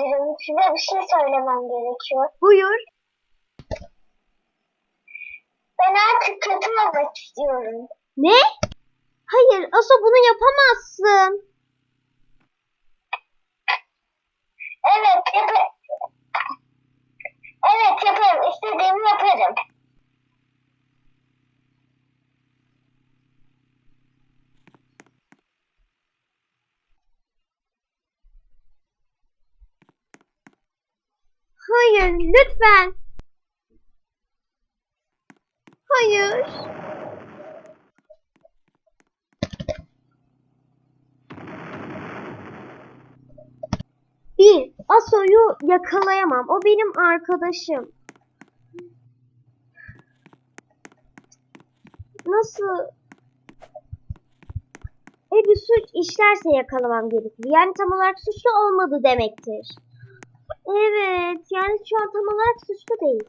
ederim. Size bir şey söylemem gerekiyor. Buyur. Ben artık kötü olmak istiyorum. Ne? Hayır, Aso bunu yapamazsın. Evet yaparım. Evet yaparım. İstediğimi yaparım. Hayır, lütfen. Hayır. Bir, Aso'yu yakalayamam. O benim arkadaşım. Nasıl? E bir suç işlerse yakalamam gerekir. Yani tam olarak suçlu olmadı demektir. Evet, yani şu an tam olarak suçlu değil.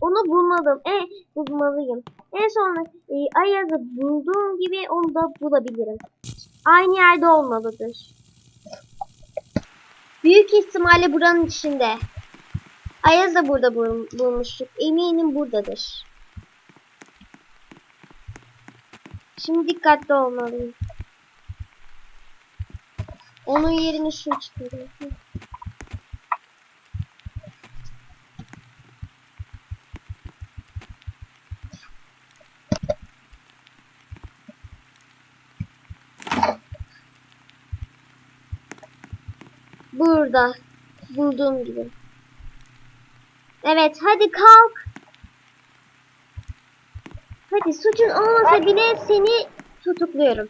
Onu bulmalım. E, bulmalıyım. En son e, Ayaz'ı bulduğum gibi onu da bulabilirim. Aynı yerde olmalıdır. Büyük ihtimalle buranın içinde. Ayaz da burada bul bulmuştuk. Eminim buradadır. Şimdi dikkatli olmalıyım. Onun yerini şu çıkarayım. Burada. Bulduğum gibi. Evet hadi kalk. Hadi suçun olmasa bile seni tutukluyorum.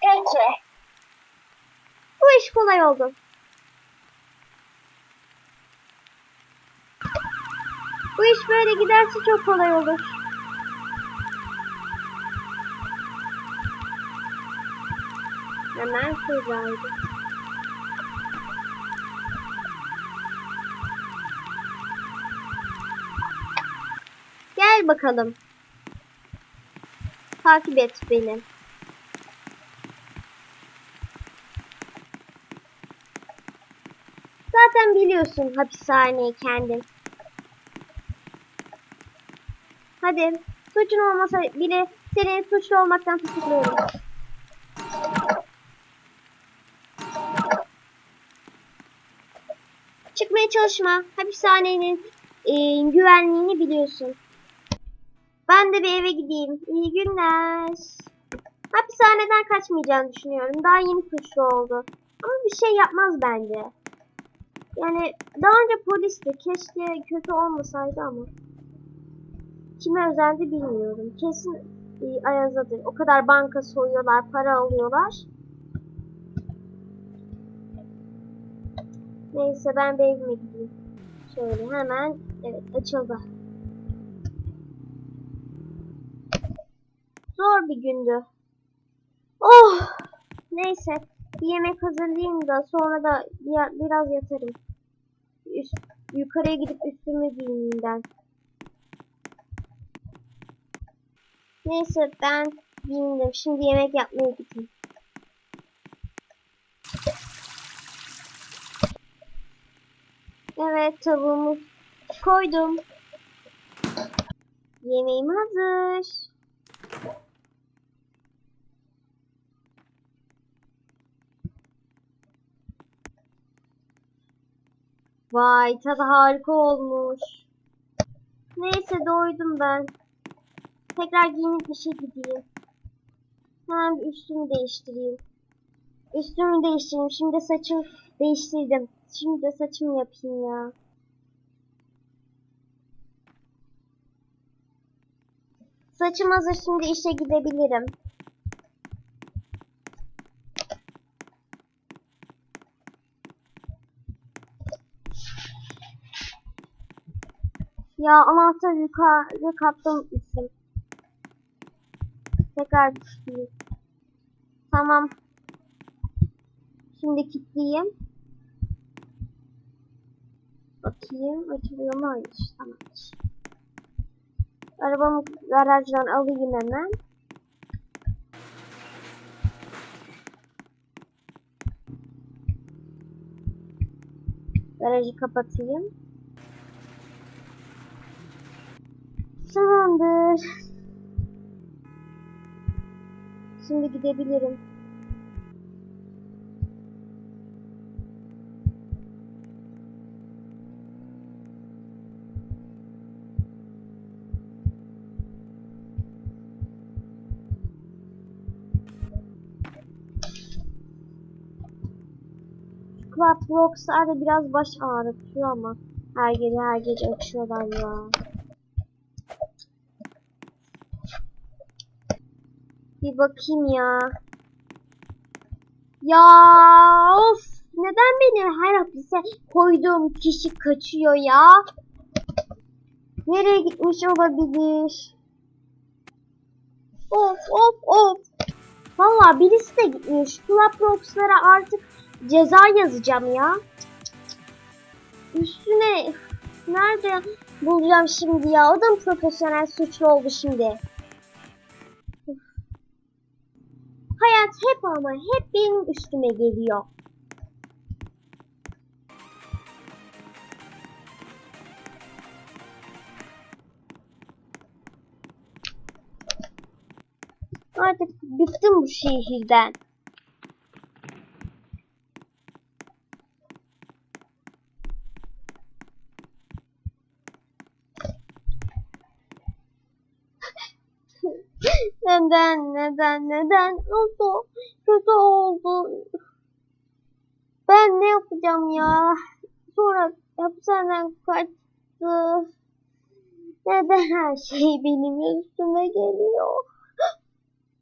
Peki. Bu iş kolay oldu. Bu iş böyle giderse çok kolay olur. Hemen şuradaydı. Gel bakalım. Takip et beni. Zaten biliyorsun hapishaneyi kendin. Hadi suçun olmasa bile seni suçlu olmaktan tutukluyorum. Çıkmaya çalışma. Hapishanenin e, güvenliğini biliyorsun. Ben de bir eve gideyim. İyi günler. Hapishaneden kaçmayacağını düşünüyorum. Daha yeni suçlu oldu. Ama bir şey yapmaz bence. Yani daha önce polisti. Keşke kötü olmasaydı ama. Kime özeldi bilmiyorum. Kesin e, Ayaz'adır. O kadar banka soyuyorlar, para alıyorlar. Neyse ben bir evime gideyim. Şöyle hemen evet açıldı. Zor bir gündü. Oh! Neyse bir yemek hazırlayayım da sonra da bir, biraz yatarım. Üst, yukarıya gidip üstümü giyeyim ben. Neyse ben giyindim. Şimdi yemek yapmaya gideyim. Evet tavuğumu koydum. Yemeğim hazır. Vay tadı harika olmuş. Neyse doydum ben. Tekrar giyinip işe gideyim. Hemen bir üstümü değiştireyim. Üstümü değiştireyim. Şimdi saçımı değiştirdim. Şimdi de saçımı yapayım ya. Saçım hazır şimdi işe gidebilirim. Ya anahtar yukarı katta unutmuşum. Tekrar düşeyim. Tamam. Şimdi kilitleyeyim. Bakayım açılıyor mu? Hayır. Tamamdır. Arabamı garajdan alayım hemen. Garajı kapatayım. Tamamdır. Şimdi gidebilirim. Rockstar da biraz baş ağrıtıyor ama her gece her gece açıyorlar ya. Bir bakayım ya. Ya of neden beni her hapise koyduğum kişi kaçıyor ya? Nereye gitmiş olabilir? Of of of. Valla birisi de gitmiş. Club Rocks'lara artık ceza yazacağım ya. Üstüne nerede bulacağım şimdi ya? O da mı profesyonel suçlu oldu şimdi? Hayat hep ama hep benim üstüme geliyor. Artık bıktım bu şehirden. Neden, neden, neden oldu? Kötü oldu. Ben ne yapacağım ya? Sonra hapishaneden kaçtı. Neden her şey benim üstüme geliyor?